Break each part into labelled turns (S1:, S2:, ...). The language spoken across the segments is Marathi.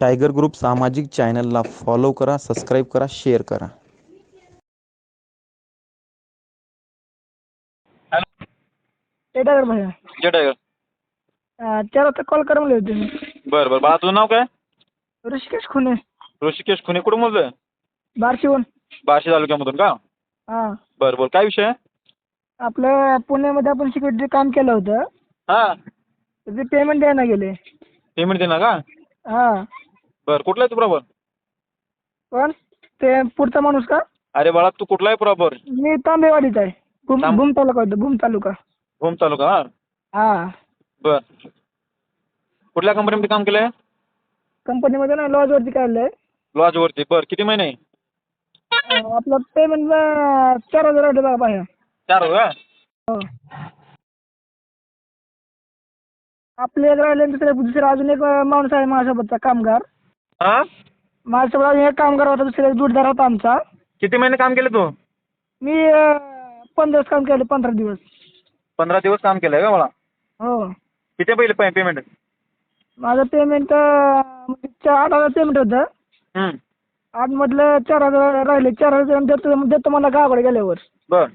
S1: टायगर ग्रुप सामाजिक चॅनलला फॉलो करा सबस्क्राईब करा शेअर करा.
S2: ते ड्रायव्हर भैया.
S3: जे टायगर.
S2: अं, त्याला तर कॉल करा म्हणले होते मी.
S3: बरं बरं. बाळा तुझं नाव काय?
S2: ऋषिकेश खुने.
S3: ऋषिकेश खुने. कुठं बोलतोय
S2: बारशिवून.
S3: बार्शी तालुक्यामधून का?
S2: हां.
S3: बरं बरं. काय विषय
S2: आपलं पुण्यामध्ये आपण सिक्युरिटी काम केलं होतं.
S3: हां.
S2: त्याचे पेमेंट द्यायला गेले.
S3: पेमेंट देणार का?
S2: हां.
S3: बरं कुठला आहे तू प्रॉपर
S2: पण ते पुढचा माणूस का?
S3: अरे बाळा तू कुठला आहे प्रॉपर
S2: मी तांबेवाडीचा आहे. भूम
S3: तांब-
S2: भूम तालुका होतो भूम तालुका.
S3: होम तालुका हां?
S2: हां.
S3: बरं. कुठल्या कंपनीमध्ये काम केलं आहे
S2: कंपनीमध्ये ना लॉजवरती काढलं आहे
S3: लॉजवरती. बरं किती महिने?
S2: आपलं पेमेंट चार हजार वाटतं बाहेर.
S3: चार हो का
S2: हो. आपले एक राहिले दुसरे दुसरा अजून एक माणूस आहे माझ्यासोबतचा कामगार.
S3: हां?
S2: माझ्यासोबत अजून एक कामगार होता दुसरा एक जोडदार होता आमचा.
S3: किती महिने काम केलं तू?
S2: मी पंधरा दिवस काम केलं पंधरा दिवस.
S3: पंधरा दिवस काम केलं आहे का मला?
S2: हो.
S3: किती पहिले पेमेंट
S2: माझं पेमेंट आठ हजार पेमेंट होतं. आठमधलं चार हजार राहिले चार हजार देतो देतो मला गावाकडे गेल्यावर.
S3: बरं.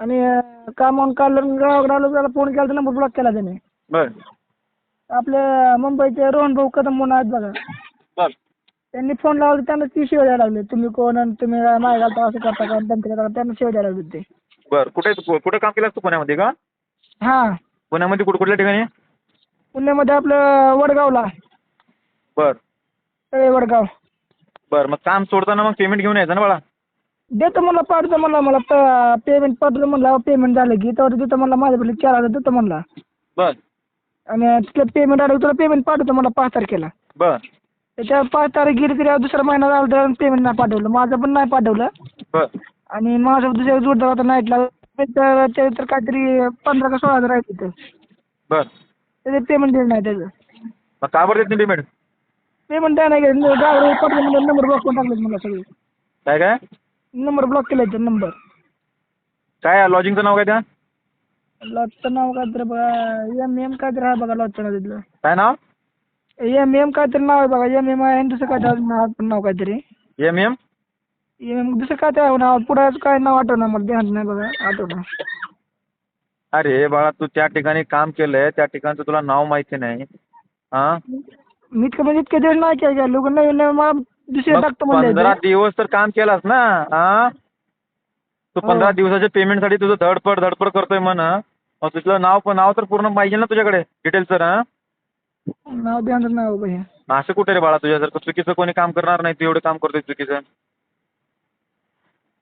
S2: आणि कामावून काढलं गावाकडे आलो त्याला फोन केला तर नंबर ब्लॉक केला त्याने.
S3: बरं.
S2: आपले मुंबईचे रोहन भाऊ कदम म्हणून आहेत बघा.
S3: बरं.
S2: त्यांनी फोन लावला त्यांना ती शिवाय द्यायला लागले. तुम्ही कोण आणि तुम्ही माय घालता असं करता का करता त्यांना शिवाय द्यायला लागले ते.
S3: बरं कुठे तू कुठं काम केलं तू पुण्यामध्ये का?
S2: हां.
S3: पुण्यामध्ये कुठं कुठल्या ठिकाणी?
S2: पुण्यामध्ये आपलं वडगावला.
S3: बरं.
S2: तळे वडगाव.
S3: बरं मग काम सोडताना मग पेमेंट घेऊन यायचं ना बाळा.
S2: देतो मला पाठवतो मला मला पेमेंट पाठवलं म्हणलं पेमेंट झालं की तेव्हा देतो मला माझ्याकडे चार हजार देतो म्हणला.
S3: बरं.
S2: आणि तिथलं पेमेंट आलं तुला पेमेंट पाठवतो मला पाच तारखेला.
S3: बरं.
S2: त्याच्या पाच तारीख गेली तरी दुसरा महिना झाला तर पेमेंट नाही पाठवलं. माझं पण नाही पाठवलं.
S3: बरं.
S2: आणि माझं दुसऱ्या जोडदार होता नाईटला तर ते तर काहीतरी पंधरा का सोळा हजार आहे तिथं.
S3: बरं.
S2: त्याचं पेमेंट दिलं नाही त्याचं.
S3: मग का बरं देत नाही पेमेंट
S2: पेमेंट द्या नाही ड्रायव्हर पाठवलं म्हणजे नंबर ब्लॉक करून टाकले मला सगळे.
S3: काय काय?
S2: नंबर ब्लॉक केला नंबर
S3: काय लॉजिंगचं नाव काय त्या
S2: लॉजचं नाव काहीतरी बघा एम एम काहीतरी आहे बघा लॉजचं नाव तिथलं
S3: काय नाव
S2: एम एम काहीतरी नाव आहे बघा एम एम आहे आणि दुसरं काय नाव नाव नाव काहीतरी
S3: एम एम
S2: एम एम दुसरं काय ते आहे नाव पुढं काय नाव आठवणार मला ध्यान नाही बघा आठवणार
S3: अरे बाळा तू त्या ठिकाणी काम केलंय त्या ठिकाणचं तुला नाव माहिती नाही हा
S2: मी इतकं म्हणजे इतके दिवस नाही केलं लोक नवीन नवीन मला दुसरे
S3: मग
S2: टाकतो
S3: पंधरा
S2: म्हणले
S3: दिवस तर काम केलास ना हा तू
S2: हो.
S3: पंधरा दिवसाच्या पेमेंटसाठी तुझं धडपड धडपड करतोय म्हण. मग तुझं नाव पण नाव तर पूर्ण पाहिजे ना तुझ्याकडे डिटेल्स तर हा?
S2: नाव नाव भैया.
S3: असं कुठे रे बाळा तुझ्या जर चुकीचं कोणी काम करणार नाही तू एवढं काम करतोय चुकीचं.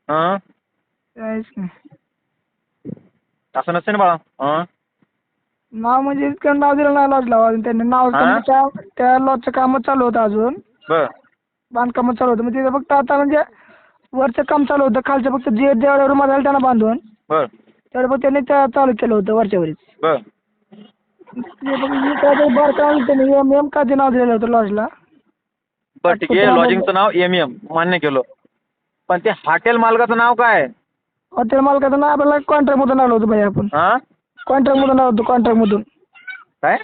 S3: हा?
S2: काहीच नाही.
S3: असं नसते ना बाळा हा?
S2: नाव म्हणजे इतकं नाव दिलं नाही लॉजला अजून त्यांनी. नाव
S3: हा?
S2: त्यांनी त्या त्या लॉजचं कामच चालू होतं अजून.
S3: बर.
S2: बांधकामच चालू होतं. म्हणजे फक्त आता म्हणजे वरचं काम चालू होतं खालचं फक्त जे जेवढ्या रूम झालं त्यांना बांधून.
S3: बर.
S2: तेवढं फक्त त्यांनी त्या चालू केलं होतं
S3: बर.
S2: ते फक्त बारकाव आणलं त्यांनी एम एम का ते नाव दिलेलं होतं लॉजला
S3: बर ठीक आहे. लॉजिंगचं नाव एम एम मान्य केलं. पण ते हॉटेल मालकाचं नाव काय?
S2: हॉटेल मालकाचं नाव आपल्याला कॉन्ट्रॅक्टमधून आलो होतो भाई आपण.
S3: हा?
S2: कॉन्ट्रॅक्टमधून आलो होतो कॉन्ट्रॅक्टमधून
S3: काय?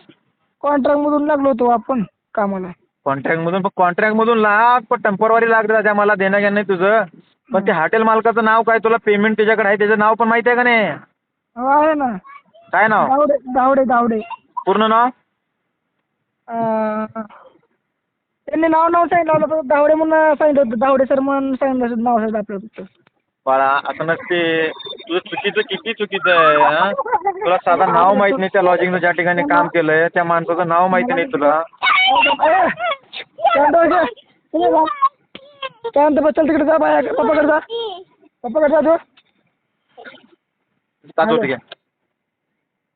S2: कॉन्ट्रॅक्टमधून लागलो होतो आपण कामाला.
S3: कॉन्ट्रॅक्टमधून पण कॉन्ट्रॅक्टमधून लाग पण टेम्परवारी लागतं त्या मला देणं घेणं नाही तुझं. पण ते हॉटेल मालकाचं नाव काय? तुला पेमेंट त्याच्याकडे आहे त्याचं नाव पण माहिती आहे का नाही?
S2: हो आहे ना.
S3: काय नाव?
S2: धावडे धावडे धावडे
S3: पूर्ण नाव?
S2: अं, त्यांनी नाव नाव सांगितलं होतं फक्त धावडे म्हणून सांगितलं होतं. धावडे सर म्हणून सांगितलं होतं नाव सांगितलं आपलं फक्त.
S3: बाळा असं नसते तुझं चुकीचं किती चुकीचं आहे हा? तुला साधं नाव माहीत नाही त्या लॉजिंगचं ज्या ठिकाणी काम केलंय त्या माणसाचं नाव माहिती नाही तुला.
S2: काय म्हणतो काय म्हणतो बस चल तिकडे जा बाया पप्पाकडे जा. पप्पाकडे जा तू.
S3: घ्या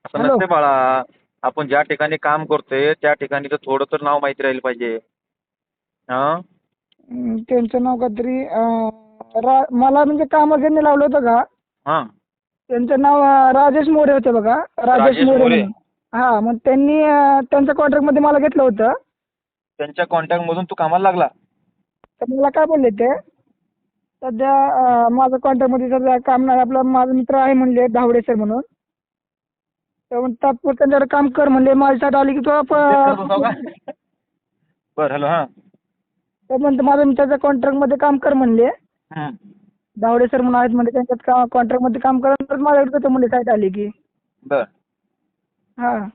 S3: असं. नसते बाळा. आपण ज्या ठिकाणी काम करतोय त्या ठिकाणी थोडं तर नाव माहिती राहिलं पाहिजे. हा?
S2: त्यांचं नाव काहीतरी अं, रा मला म्हणजे कामाला ज्यांनी लावलं होतं का
S3: हा.
S2: त्यांचं नाव अं, राजेश मोरे होते बघा. राजेश मोरे. म्हणून. हा मग त्यांनी अं, त्यांच्या कॉन्ट्रॅक्टमध्ये मला घेतलं होतं.
S3: त्यांच्या कॉन्टॅक्टमधून तू कामाला लागला?
S2: तर मला काय बोलले ते? सध्या अं, माझं कॉन्टॅक्टमध्ये सध्या काम नाही. आपला माझा मित्र आहे म्हणले धावडे सर म्हणून. तर मग तात्पुरतं त्यांच्याकडे काम कर म्हणले. माझ्यासाठी आली की तुला?
S3: बरं हॅलो हां.
S2: तो म्हणतो माझं त्याच्या कॉन्ट्रॅक्टमध्ये काम कर म्हणले.
S3: हं.
S2: दावडे सर म्हणून आहेत म्हणजे त्यांच्यात का कॉन्ट्रॅक्टमध्ये काम करा तर माझ्याकडे कसं म्हणले साईट आली की.
S3: बरं.
S2: हां.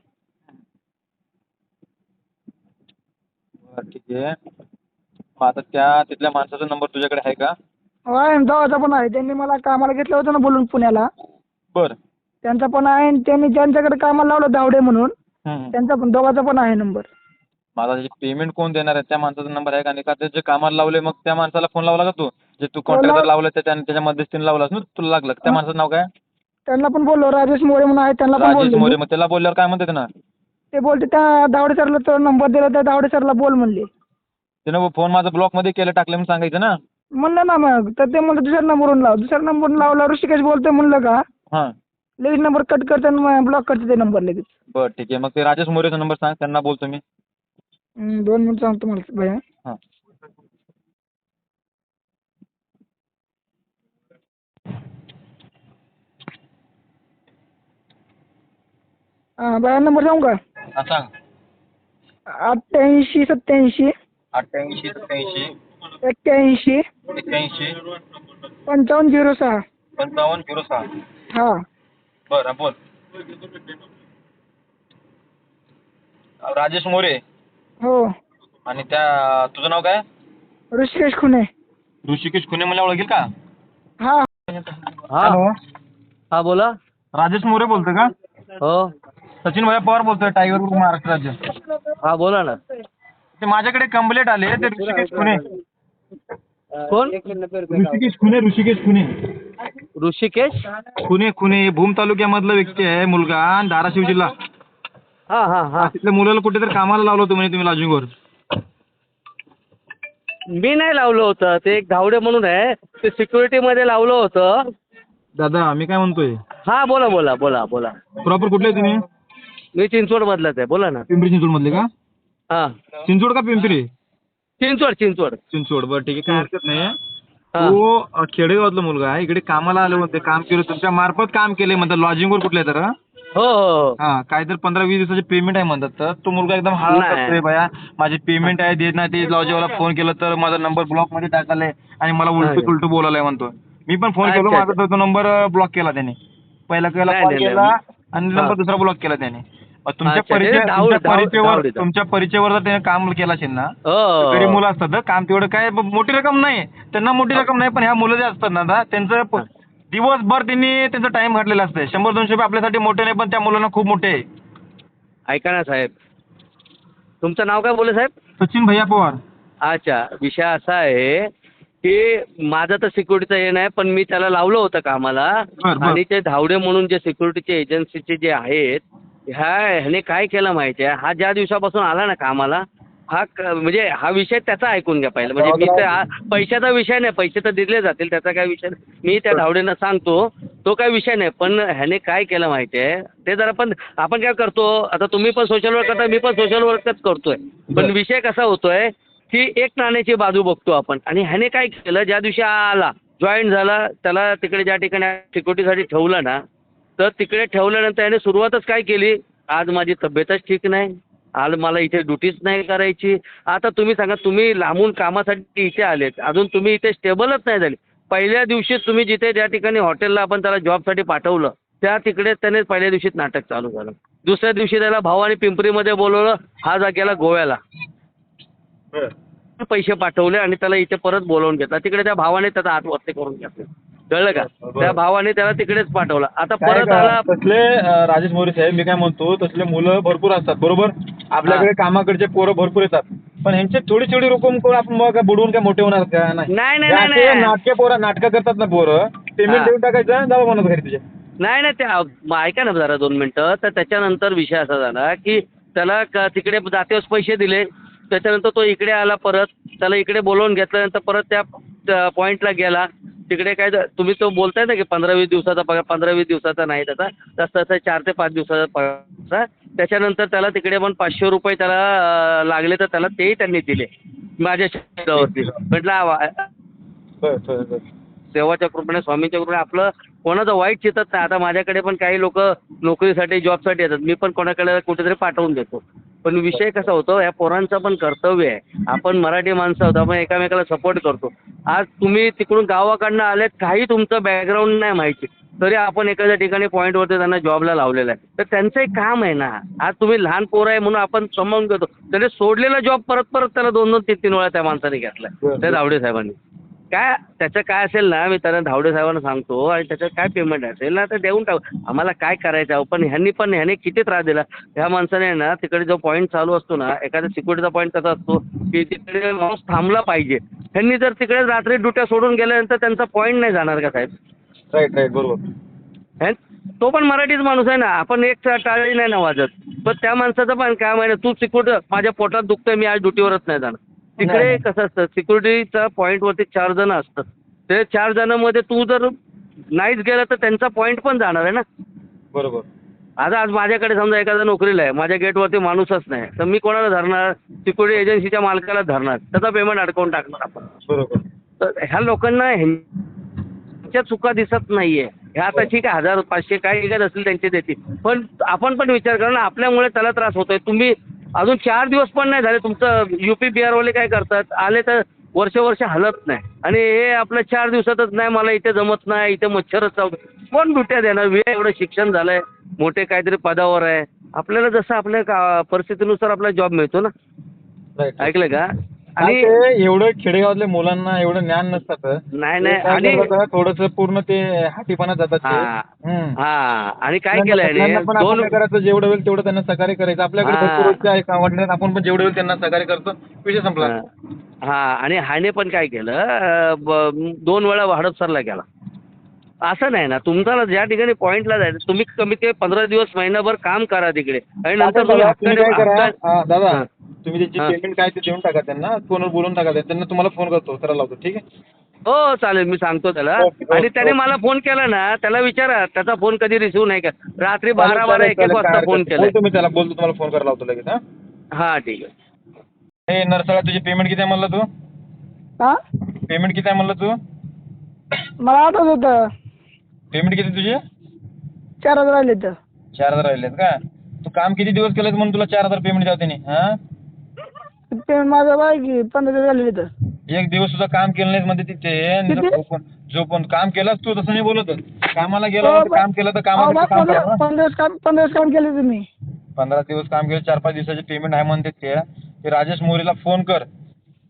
S3: बरं ठीक आहे. मग आता त्या तिथल्या माणसाचा नंबर तुझ्याकडे आहे का?
S2: हो आहे ना, जावाचा पण आहे. त्यांनी मला कामाला घेतलं होतं ना बोलून पुण्याला.
S3: बरं.
S2: त्यांचा पण आहे आणि त्यांनी ज्यांच्याकडे कामाला लावलं दावडे म्हणून. त्यांचा पण दोघाचा पण आहे नंबर.
S3: माझा जे पेमेंट कोण देणार आहे? त्या माणसाचा नंबर आहे का? आणि का ते जे कामाला लावले मग त्या माणसाला फोन लावला का तू? जे तू कॉन्ट्रॅक्टर लावलं त्याच्या त्याच्या मध्यस्थीने लावलास ना तुला लागलं. त्या माणसाचं नाव काय?
S2: त्यांना पण बोललो राजेश मोरे म्हणून आहे त्यांना पण
S3: राजेश मोरे. मग त्याला बोलल्यावर काय म्हणते ना?
S2: ते बोलते त्या दावडे सरला तो नंबर दिला त्या दावडे सरला बोल म्हणले.
S3: त्यानं फोन माझा ब्लॉकमध्ये केलं टाकलं म्हणून सांगायचं ना.
S2: म्हणलं ना मग तर ते म्हणलं दुसऱ्या नंबरवरून लाव. दुसऱ्या नंबरवरून लावला ऋषिकेश बोलतोय म्हणलं का?
S3: हां.
S2: लगेच नंबर कट करते आणि ब्लॉक करते ते नंबर लगेच.
S3: बरं ठीक आहे. मग ते राजेश मोरेचा नंबर सांग त्यांना बोलतो मी.
S2: हं, दोन मिनिट सांगतो मला भैया
S3: हां.
S2: हां. भैया नंबर सांगू का?
S3: हां सांग.
S2: अठ्ठ्याऐंशी सत्त्याऐंशी.
S3: अठ्ठ्याऐंशी सत्त्याऐंशी.
S2: एक्क्याऐंशी.
S3: एक्क्याऐंशी.
S2: पंचावन्न झिरो सहा.
S3: पंचावन्न झिरो सहा.
S2: हां.
S3: बरं बोल. राजेश मोरे.
S2: हो.
S3: आणि त्या तुझं नाव काय?
S2: ऋषिकेश खुने.
S3: ऋषिकेश खुने मला ओळखेल का?
S2: हां.
S3: हॅलो.
S4: हा बोला.
S3: राजेश मोरे बोलतोय का?
S4: हो.
S3: सचिन भैया पवार बोलतोय टायगर ग्रुप महाराष्ट्र राज्य.
S4: हा बोला ना.
S3: ते माझ्याकडे कंप्लेंट आले ते ऋषिकेश खुने.
S4: कोण?
S3: ऋषिकेश खुने ऋषिकेश खुने.
S4: ऋषिकेश?
S3: खुने खुने भूम तालुक्यामधला व्यक्ती आहे मुलगा आणि धाराशिव जिल्हा.
S4: हा हा हा.
S3: तिथल्या मुलाला कुठेतरी कामाला लावलं होतं म्हणे तुम्ही लॉजिंगवर.
S4: मी नाही लावलं होतं ते एक धावडे म्हणून आहे ते सिक्युरिटी मध्ये लावलं होतं.
S3: दादा मी काय म्हणतोय?
S4: हा बोला बोला बोला बोला.
S3: प्रॉपर कुठले तुम्ही?
S4: मी चिंचवड मधलाच आहे. बोला ना.
S3: पिंपरी चिंचवड मधले का?
S4: हा.
S3: चिंचवड का पिंपरी?
S4: चिंचवड चिंचवड.
S3: चिंचवड. बरं ठीक आहे. काय हरकत नाही
S4: हा.
S3: तो अ, खेडेगावातला मुलगा आहे. इकडे कामाला आले होते काम केलं तुमच्या मार्फत काम केले म्हणतात. लॉजिंगवर कुठले तर हं?
S4: हो हो हो.
S3: हा काय तर पंधरा वीस दिवसाचे पेमेंट आहे म्हणतात तर. तो मुलगा एकदम
S4: नाही.
S3: करतोय भया. माझे पेमेंट आहे देत नाही ते लॉजिंगला फोन केलं तर माझा नंबर ब्लॉकमध्ये टाकालाय आणि मला उलट. उलट बोलायलाय म्हणतो मी पण फोन केलो
S4: अच्छा,
S3: माझा तो नंबर ब्लॉक केला त्याने. पहिला केला
S4: नाही,
S3: कॉल
S4: नाही,
S3: केला
S4: नाही.
S3: आणि
S4: हा.
S3: नंबर दुसरा ब्लॉक केला त्याने. तुमच्या परिचय तुमच्या परिचयावर
S4: डावडीचा.
S3: तुमच्या परिचयावर जर त्याने काम केलं असेल ना
S4: हो.
S3: गरीब मुलं असतात हं, काम तेवढं काय मोठी रक्कम नाही. त्यांना मोठी रक्कम नाही पण ह्या मुलं जे असतात ना त्यांचं दिवसभर त्यांनी त्यांचा टाइम घातलेला असते शंभर दोनशे रुपये आपल्यासाठी मोठे नाही पण त्या मुलांना खूप मोठे आहे.
S4: ऐका ना साहेब. तुमचं नाव काय बोले साहेब?
S3: सचिन भैया पवार.
S4: अच्छा विषय असा आहे की माझं तर सिक्युरिटीचं हे नाही पण मी त्याला लावलं होतं कामाला. आणि ते धावडे म्हणून जे सिक्युरिटीचे एजन्सीचे जे आहेत ह्या ह्याने काय केलं माहिती आहे? हा ज्या दिवसापासून आला ना कामाला हा क- म्हणजे हा विषय त्याचा ऐकून घ्या पहिलं. म्हणजे मी तर हा- पैशाचा विषय नाही पैसे तर दिले जातील त्याचा काय विषय नाही. मी त्या धावडेंना सांगतो तो काय विषय नाही पण ह्याने काय केलं माहिती आहे? ते जरा पण आपण काय करतो आता तुम्ही पण सोशल वर्क करता मी पण सोशल वर्कच करतोय. पण. विषय कसा होतोय की एक नाण्याची बाजू बघतो आपण. आणि ह्याने काय केलं ज्या दिवशी आला जॉईन झाला त्याला तिकडे ज्या ठिकाणी सिक्युरिटीसाठी ठेवलं ना तर तिकडे ठेवल्यानंतर याने सुरुवातच काय केली? आज माझी तब्येतच ठीक नाही. आज मला इथे ड्युटीच नाही करायची. आता तुम्ही सांगा तुम्ही लांबून कामासाठी इथे आलेत. अजून तुम्ही इथे स्टेबलच नाही झाले. पहिल्या दिवशीच तुम्ही जिथे ज्या ठिकाणी हॉटेलला आपण त्याला जॉबसाठी पाठवलं त्या तिकडे त्याने पहिल्या दिवशीच नाटक चालू झालं. दुसऱ्या दिवशी त्याला भावाने पिंपरीमध्ये बोलवलं हा जा गेला गोव्याला पैसे पाठवले आणि त्याला इथे परत बोलावून घेतला. तिकडे त्या भावाने त्याचा हात वरती करून घेतला. कळलं का? त्या भावाने त्याला तिकडेच पाठवलं. आता
S3: काय
S4: परत
S3: का,
S4: आला
S3: तसले अं, राजेश मोरे साहेब मी काय म्हणतो तसले मुलं भरपूर असतात बरोबर? आपल्याकडे कामाकडचे पोरं भरपूर येतात. पण ह्यांचे थोडी थोडी रक्कम करून आपण मग बुडवून काय मोठे होणार का? नाही.
S4: नाही
S3: नाटके पोरं नाटकं करतात ना पोरं. पेमेंट
S4: हा.
S3: देऊन टाकायचं जावं म्हणत घरी तुझे
S4: नाही नाही ते मग ऐका ना जरा दोन मिनटं. तर त्याच्यानंतर विषय असा झाला की त्याला क- तिकडे जातेच पैसे दिले. त्याच्यानंतर तो इकडे आला परत. त्याला इकडे बोलवून घेतल्यानंतर परत त्या पॉईंटला गेला. तिकडे काय झा- तुम्ही तो बोलताय ना की पंधरा वीस दिवसाचा पगार पंधरा वीस दिवसाचा नाही त्याचा तसं तसं चार ते पाच दिवसाचा पगार. त्याच्यानंतर त्याला तिकडे पण पाचशे रुपये त्याला लागले तर त्याला तेही त्यांनी दिले. माझ्या शब्दावरती म्हटलं आ-
S3: बरं, बरं, बरं.
S4: देवाच्या कृपेने स्वामींच्या कृपेने आपलं कोणाचं वाईट चितत नाही. आता माझ्याकडे पण काही लोक नोकरीसाठी जॉबसाठी येतात. मी पण कोणाकडे कुठेतरी पाठवून देतो. पण विषय कसा होतो या पोरांचं पण कर्तव्य आहे. आपण मराठी माणसं आहोत आपण एकामेकाला सपोर्ट करतो. आज तुम्ही तिकडून गावाकडनं आलेत काही तुमचं बॅकग्राऊंड नाही माहिती. तरी आपण एखाद्या ठिकाणी पॉईंटवरती त्यांना जॉबला लावलेलं आहे. तर त्यांचं एक काम आहे ना आज तुम्ही लहान पोरं आहे म्हणून आपण समजून घेतो. त्याने सोडलेला जॉब परत परत त्याला दोन दोन तीन तीन वेळा त्या माणसाने घेतलाय. त्या धावडे साहेबांनी काय त्याचं काय असेल ना मी त्यांना धावडे साहेबांना सांगतो आणि त्याचं काय पेमेंट असेल ना तर देऊन टाक. आम्हाला काय करायचं आहे? पण ह्यांनी पण ह्याने किती त्रास दिला. ह्या माणसाने ना तिकडे जो पॉईंट चालू असतो ना एखादा सिक्युरिटीचा पॉईंट कसा असतो की तिकडे माणूस थांबला पाहिजे. ह्यांनी जर तिकडे रात्री ड्युट्या सोडून गेल्यानंतर त्यांचा पॉईंट नाही जाणार का साहेब?
S3: राईट राईट बरोबर?
S4: तो पण मराठीच माणूस आहे ना आपण एक टाळी नाही ना वाजत. पण त्या माणसाचं पण काय माहिती तू सिक्युरिटी माझ्या पोटात दुखतंय मी आज ड्युटीवरच नाही जाणार. तिकडे. कसं असतं सिक्युरिटीच्या पॉईंटवरती चार जण असतात. ते चार जणांमध्ये तू जर नाहीच गेला तर त्यांचा पॉईंट पण जाणार आहे ना.
S3: बरोबर.
S4: आता आज माझ्याकडे समजा एखादा नोकरीला आहे माझ्या गेटवरती माणूसच नाही तर मी कोणाला धरणार? सिक्युरिटी एजन्सीच्या मालकाला धरणार त्याचा पेमेंट अडकवून टाकणार आपण.
S3: बरोबर.
S4: तर ह्या लोकांना ह्यांच्या चुका दिसत नाहीये. ह्या आता ठीक आहे हजार पाचशे काय निघत असतील त्यांचे देतील. पण आपण पण विचार करा ना आपल्यामुळे त्याला त्रास होतोय. तुम्ही अजून चार दिवस पण नाही झाले. तुमचं युपी बिहारवाले काय करतात? आले तर वर्ष वर्ष हलत नाही. आणि हे आपलं चार दिवसातच नाही मला इथे जमत नाही इथे मच्छरच कोण ड्युट्या देणार? वे एवढं शिक्षण झालंय. मोठे काहीतरी पदावर आहे. आपल्याला जसं आपल्या का परिस्थितीनुसार आपला जॉब मिळतो ना. ऐकलं का?
S3: आणि एवढं खेडेगावातल्या मुलांना एवढं ज्ञान नसतं
S4: नाही नाही. आणि
S3: थोडस पूर्ण ते हाटीपणात जातात.
S4: हा. हा. आणि काय केलंय
S3: आपण
S4: दोन
S3: करायचं जेवढं होईल तेवढं त्यांना सहकार्य करायचं. आपल्याकडे कामावडण्यात आपण पण जेवढं होईल त्यांना सहकार्य करतो. विषय संपला.
S4: हा. आणि हाने पण काय केलं दोन वेळा हडपसरला गेला. असं नाही ना तुम्हाला ज्या ठिकाणी पॉईंटला जायचं तुम्ही कमीत कमी पंधरा दिवस महिनाभर काम करा तिकडे. आणि नंतर तुम्ही
S3: दादा, तुम्ही
S4: हक्काने-
S3: दादा. तुम्ही त्याची. पेमेंट काय ते देऊन टाका त्यांना फोनवर बोलून टाका त्यांना तुम्हाला फोन करतो त्याला लावतो ठीक आहे?
S4: हो चालेल मी सांगतो त्याला. आणि त्याने. मला फोन केला ना त्याला विचारा त्याचा फोन कधी रिसिव्ह नाही का रात्री बारा बारा एक एक वाजता फोन
S3: बोलतो मी त्याला बोलतो तुम्हाला फोन करायला लावतो लगेच हा?
S4: हा ठीक आहे.
S3: हे नरसाळा तुझी पेमेंट किती आहे म्हणलं तू?
S2: हा?
S3: पेमेंट किती आहे म्हणलं तू?
S2: मला आठवत होतं.
S3: पेमेंट किती तुझे?
S2: चार हजार राहिले तर.
S3: चार हजार राहिलेत का? तू काम किती दिवस केलं म्हणून तुला चार हजार पेमेंट द्यावं त्यांनी हा?
S2: पेमेंट माझं बाय की पंधरा दिवस झालेले तर.
S3: एक दिवस सुद्धा काम केलं नाही म्हणजे तिथे.
S2: किती?
S3: झोपून झोपून काम केलंस तू तसं नाही बोलत कामाला गेला
S2: हो,
S3: काम केलं तर
S2: अहो,
S3: कामाचं
S2: बा,
S3: काम
S2: पंधरा. पंधरा दिवस काम पंधरा दिवस काम केले तुम्ही.
S3: पंधरा दिवस काम केलं चार पाच दिवसाचे पेमेंट आहे म्हणते ते. ते राजेश मोरेला फोन कर.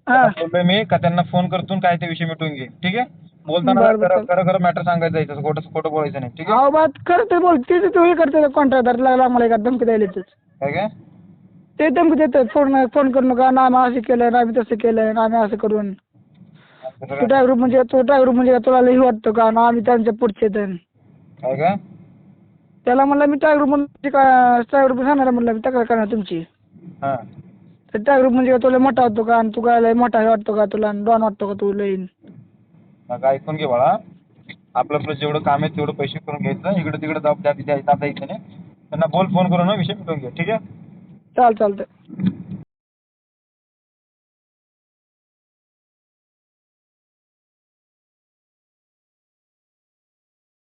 S2: हा.
S3: बोललोय मी का त्यांना फोन करतून काय ते विषय मिटून घे. ठीक आहे? बोलताना
S2: बरं, बरं,
S3: खरं मॅटर सांगायचं आहे, तसं खोटं खोटं बोलायचं नाही. ठीक आहे?
S2: अहो बा खरं ते बोल ते ते करते कॉन्ट्रॅक्टर लागला मला एका धमकी द्यायला येतच.
S3: काय काय?
S2: ते धमकी देतात फोन फोन करू नका ना आम्ही असं केलं ना आम्ही तसं केलं ना आम्ही असं करून. तू ड्रायव्हर म्हणजे तू ड्रायव्हर म्हणजे का तुला लई वाटतं का? ना आम्ही त्यांच्या पुढचे तर
S3: काय काय?
S2: त्याला म्हणलं मी ड्रायव्हर म्हणजे का ड्रायव्हर पण सांगणार म्हणलं मी तक्रार करणार तुमची.
S3: हां.
S2: तर म्हणजे तुला मोठा वाटतो का? आणि तू काय लय मोठा हे वाटतो का तुला? डॉन वाटतो का तू लई
S3: नका ऐकून घे बाळा. आपलं आपलं जेवढं काम आहे तेवढं पैसे करून घ्यायचं. इकडे तिकडे दाब द्या द्या- दाब नाही. त्यांना बोल फोन करून विषय मिटवून घे. ठीक आहे?
S2: चाल चालतं